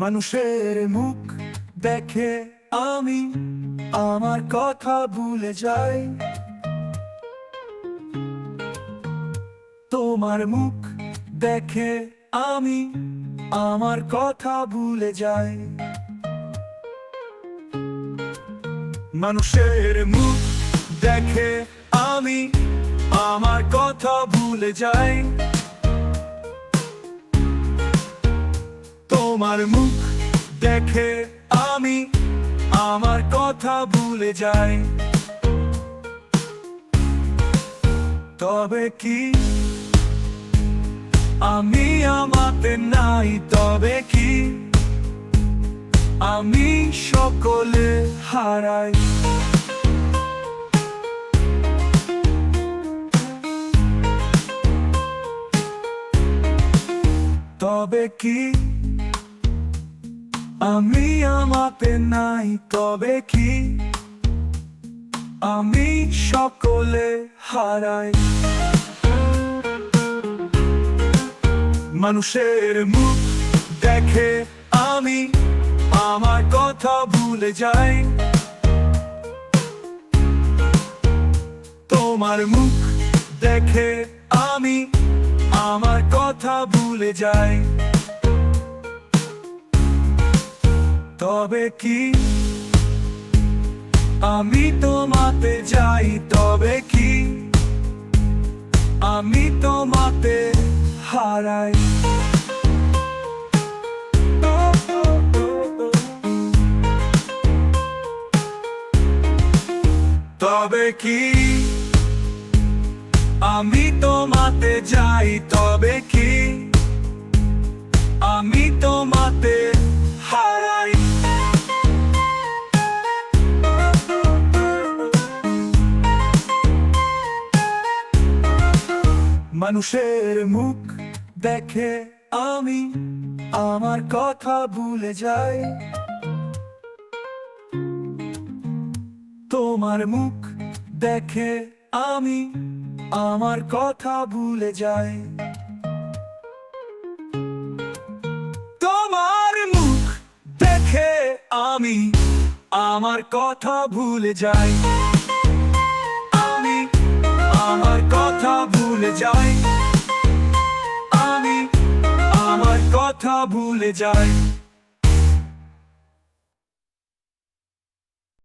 মানুষের মুখ দেখে আমি আমার কথা ভুলে যাই। তোমার মুখ দেখে আমি আমার কথা ভুলে যাই। মানুষের মুখ দেখে আমি আমার কথা ভুলে যাই। তোমার মুখ দেখে আমি আমার কথা ভুলে যাই। তবে কি আমি আমাতে নাই? তবে কি আমি সকলে হারাই? তবে কি আমি আমাতে নাই, তবে কি? আমি সকলে হারাই। মানুষের মুখ দেখে আমি আমার কথা ভুলে যাই। তোমার মুখ দেখে আমি আমার কথা ভুলে যাই। তবে কি? আমি তোমাতে যাই, তবে কি? আমি তোমাতে হারাই। তবে কি? আমি তোমাতে যাই, তবে কি? আমি তোমাতে মানুষের মুখ দেখে আমি আমার কথা ভুলে যাই। তোমার মুখ দেখে আমি আমার কথা ভুলে যাই। তোমার মুখ দেখে আমি আমার কথা ভুলে যাই। আমি আমার কথা ভুলে যাই। কথা ভুলে যাই